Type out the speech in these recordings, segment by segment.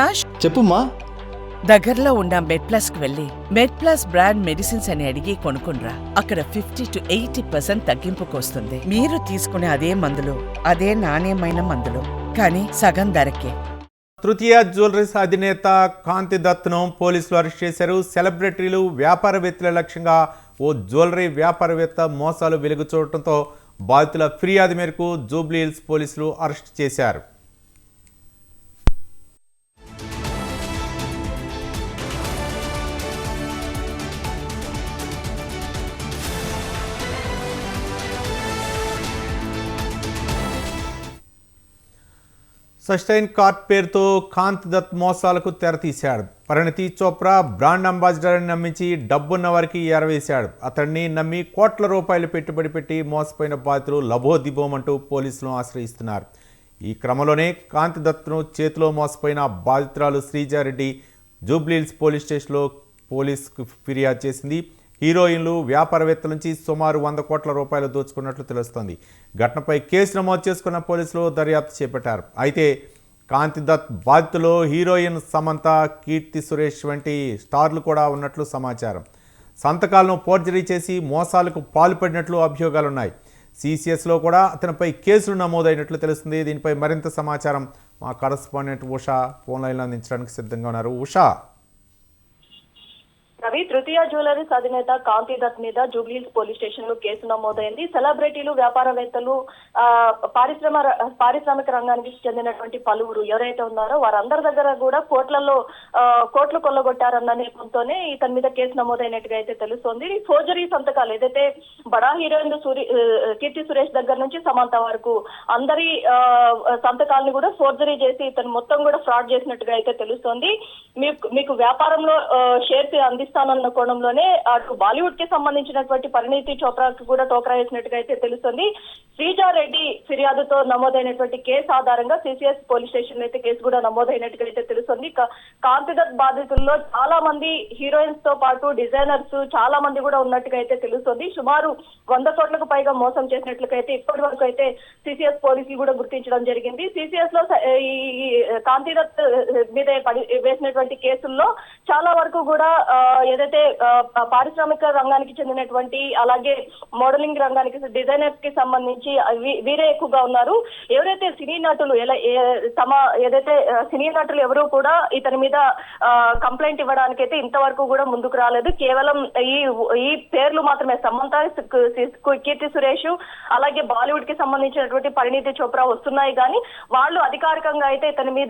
అవినాష్ చెప్పుమా దగ్గరలో ఉన్న మెడ్ ప్లస్కు వెళ్ళి మెడ్ ప్లస్ బ్రాండ్ మెడిసిన్స్ అని అడిగి కొనుక్కునరా అక్కడ ఫిఫ్టీ టు ఎయిటీ పర్సెంట్ తగ్గింపుకు వస్తుంది మీరు తీసుకునే అదే మందులు అదే నాణ్యమైన మందులు కానీ సగం ధరకే. తృతీయ జ్యువెలరీస్ అధినేత కాంతి దత్ను పోలీసులు అరెస్ట్ చేశారు. సెలబ్రిటీలు వ్యాపారవేత్తల లక్ష్యంగా ఓ జ్యువెలరీ వ్యాపారవేత్త మోసాలు వెలుగు చూడటంతో బాధితుల ఫిర్యాదు మేరకు జూబ్లీ హిల్స్ పోలీసులు అరెస్ట్ చేశారు. సస్టైన్ కార్ట్ పేరుతో కాంత్ దత్ మోసాలకు తెరతీశాడు. పరిణతి చోప్రా బ్రాండ్ అంబాసిడర్ అని నమ్మించి డబ్బున్న వారికి ఎరవేశాడు అతన్ని నమ్మి కోట్ల రూపాయలు పెట్టుబడి పెట్టి మోసపోయిన బాధితులు లబోదిబోమంటూ పోలీసులను ఆశ్రయిస్తున్నారు. ఈ క్రమంలోనే కాంతి దత్ను చేతిలో మోసపోయిన బాధితురాలు శ్రీజారెడ్డి జూబ్లీహిల్స్ పోలీస్ స్టేషన్లో పోలీసుకు ఫిర్యాదు చేసింది. హీరోయిన్లు వ్యాపారవేత్తల నుంచి సుమారు వంద కోట్ల రూపాయలు దోచుకున్నట్లు తెలుస్తోంది. ఘటనపై కేసు నమోదు చేసుకున్న పోలీసులు దర్యాప్తు చేపట్టారు. అయితే కాంతి దత్ బాధితులో హీరోయిన్ సమంత కీర్తి సురేష్ వంటి స్టార్లు కూడా ఉన్నట్లు సమాచారం. సంతకాలను ఫోర్జరీ చేసి మోసాలకు పాల్పడినట్లు అభియోగాలున్నాయి. సిసిఎస్లో కూడా అతనిపై కేసులు నమోదైనట్లు తెలుస్తుంది. దీనిపై మరింత సమాచారం మా కరస్పాండెంట్ ఉషా ఫోన్ లైన్లో అందించడానికి సిద్ధంగా ఉన్నారు. ఉషా. రవి తృతీయ జ్యువెలరీస్ అధినేత కాంతి దత్ మీద జూబ్లీహిల్స్ పోలీస్ స్టేషన్లో కేసు నమోదైంది. సెలబ్రిటీలు వ్యాపారవేత్తలు పారిశ్రమ పారిశ్రామిక రంగానికి చెందినటువంటి పలువురు ఎవరైతే ఉన్నారో వారందరి దగ్గర కూడా కోట్లలో కోట్లు కొల్లగొట్టారన్న నేపథ్యంతోనే ఇతని మీద కేసు నమోదైనట్టుగా అయితే తెలుస్తోంది. ఫోర్జరీ సంతకాలు ఏదైతే బడా హీరోయిన్ సూరి కీర్తి సురేష్ దగ్గర నుంచి సమంత వరకు అందరి ఆ, సంతకాలను కూడా ఫోర్జరీ చేసి ఇతను మొత్తం కూడా ఫ్రాడ్ చేసినట్టుగా అయితే తెలుస్తోంది. మీకు మీకు వ్యాపారంలో షేర్స్ అందిస్తాను అందిస్తానన్న కోణంలోనే అటు బాలీవుడ్కి సంబంధించినటువంటి పరిణీతి చోప్రాకి కూడా టోకరా వేసినట్టుగా అయితే తెలుస్తుంది. శ్రీజారెడ్డి ఫిర్యాదుతో నమోదైనటువంటి కేసు ఆధారంగా సిసిఎస్ పోలీస్ స్టేషన్ అయితే కేసు కూడా నమోదైనట్టుగా అయితే తెలుస్తుంది. కాంతిదత్ బాధితుల్లో చాలా మంది హీరోయిన్స్తో పాటు డిజైనర్స్ చాలా మంది కూడా ఉన్నట్టుగా అయితే తెలుస్తుంది. సుమారు వంద కోట్లకు పైగా మోసం చేసినట్లుగా అయితే ఇప్పటి వరకు అయితే సిసిఎస్ పోలీసులు కూడా గుర్తించడం జరిగింది. సిసిఎస్లో ఈ కాంతిదత్ మీద వేసినటువంటి కేసుల్లో చాలా వరకు కూడా ఏదైతే పారిశ్రామిక రంగానికి చెందినటువంటి అలాగే మోడలింగ్ రంగానికి డిజైనర్స్కి సంబంధించి వీరే ఎక్కువగా ఉన్నారు. ఎవరైతే సినీ నటులు ఎలా తమ ఏదైతే సినీ నటులు ఎవరు కూడా ఇతని మీద కంప్లైంట్ ఇవ్వడానికి అయితే ఇంతవరకు కూడా ముందుకు రాలేదు. కేవలం ఈ ఈ పేర్లు మాత్రమే సమంత కు- కీర్తి సురేష్ అలాగే బాలీవుడ్కి సంబంధించినటువంటి పరిణీతి చోప్రా వస్తున్నాయి కానీ వాళ్ళు అధికారికంగా అయితే ఇతని మీద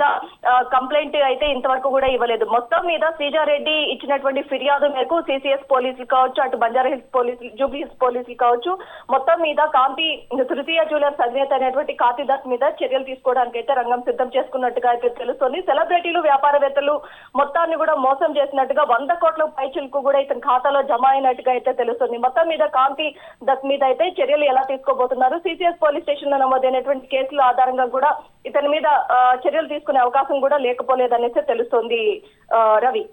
కంప్లైంట్ అయితే ఇంతవరకు కూడా ఇవ్వలేదు. మొత్తం మీద శ్రీజారెడ్డి ఇచ్చినటువంటి ఫిర్యాదు ఫిర్యాదు మేరకు సిసిఎస్ పోలీసులు కావచ్చు అటు బంజారా హిల్స్ పోలీసులు జూబ్లీ హిల్స్ పోలీసులు కావచ్చు మొత్తం మీద కాంతి తృతీయ జ్యువెలర్స్ అధినేత అనేటువంటి కాంతి దత్ మీద చర్యలు తీసుకోవడానికి అయితే రంగం సిద్ధం చేసుకున్నట్టుగా అయితే తెలుస్తుంది. సెలబ్రిటీలు వ్యాపారవేత్తలు మొత్తాన్ని కూడా మోసం చేసినట్టుగా వంద కోట్ల పైచులకు కూడా ఇతని ఖాతాలో జమ అయినట్టుగా అయితే తెలుస్తుంది. మొత్తం మీద కాంతి దత్ మీద అయితే చర్యలు ఎలా తీసుకోబోతున్నారు? సిసిఎస్ పోలీస్ స్టేషన్లో నమోదైనటువంటి కేసుల ఆధారంగా కూడా ఇతని మీద చర్యలు తీసుకునే అవకాశం కూడా లేకపోలేదనేసి తెలుస్తుంది రవి.